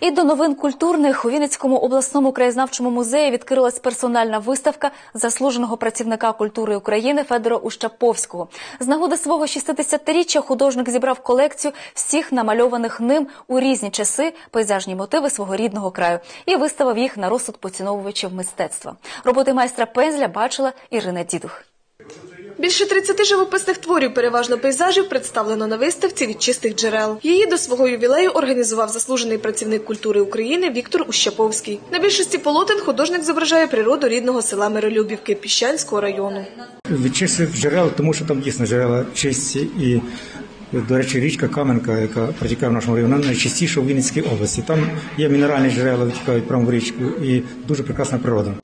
І до новин культурних у Вінницькому обласному краєзнавчому музеї відкрилась персональна виставка заслуженого працівника культури України Федора Ущаповського. З нагоди свого 60-річчя художник зібрав колекцію всіх намальованих ним у різні часи пейзажні мотиви свого рідного краю і виставив їх на розсуд поціновувачів мистецтва. Роботи майстра пензля бачила Ірина Дідух. Більше 30 живописних творів, переважно пейзажів, представлено на виставці від чистих джерел. Її до свого ювілею організував заслужений працівник культури України Віктор Ущаповський. На більшості полотен художник зображає природу рідного села Миролюбівки Піщанського району. Від чистих джерел, тому що там дійсно джерела чисті і. До речі, річка Каменка, яка протікає в нашому районі, вона найчистіша у Вінницькій області. Там є мінеральні джерела, витікають прямо в річку, і дуже прекрасна природа.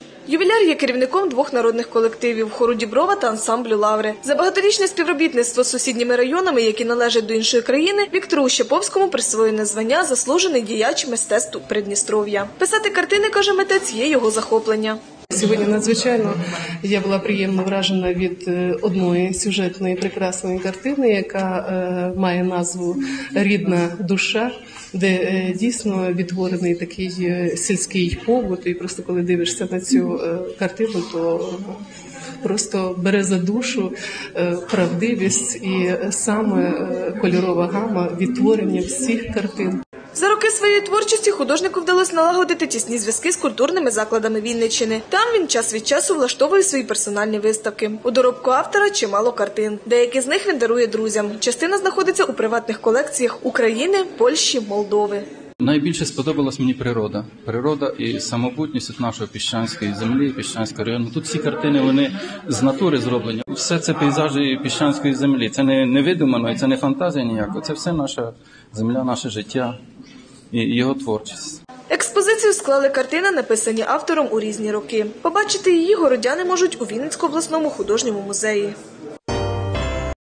Ювіляр є керівником двох народних колективів хору Діброва та ансамблю Лаври. За багаторічне співробітництво з сусідніми районами, які належать до іншої країни, Віктору Щеповському присвоєне звання заслужений діяч мистецтв Придністров'я. Писати картини каже митець є його захоплення. Сьогодні надзвичайно я була приємно вражена від е, одної сюжетної прекрасної картини, яка е, має назву Рідна душа, де е, дійсно відтворений такий сільський побут. І просто коли дивишся на цю картину, то просто бере за душу правдивість і саме кольорова гама відтворення всіх картин. За роки своєї творчості художнику вдалося налагодити тісні зв'язки з культурними закладами Вінниччини. Там він час від часу влаштовує свої персональні виставки. У доробку автора чимало картин. Деякі з них він дарує друзям. Частина знаходиться у приватних колекціях України, Польщі, Молдови. Найбільше сподобалась мені природа. Природа і самобутність от нашої піщанської землі, піщанського району. Тут всі картини вони з натури зроблені. Все це пейзажі піщанської землі. Це не, не видумано і це не фантазія ніяка. Це все наша земля, наше життя і його творчість. Експозицію склали картини, написані автором у різні роки. Побачити її городяни можуть у Вінницько обласному художньому музеї.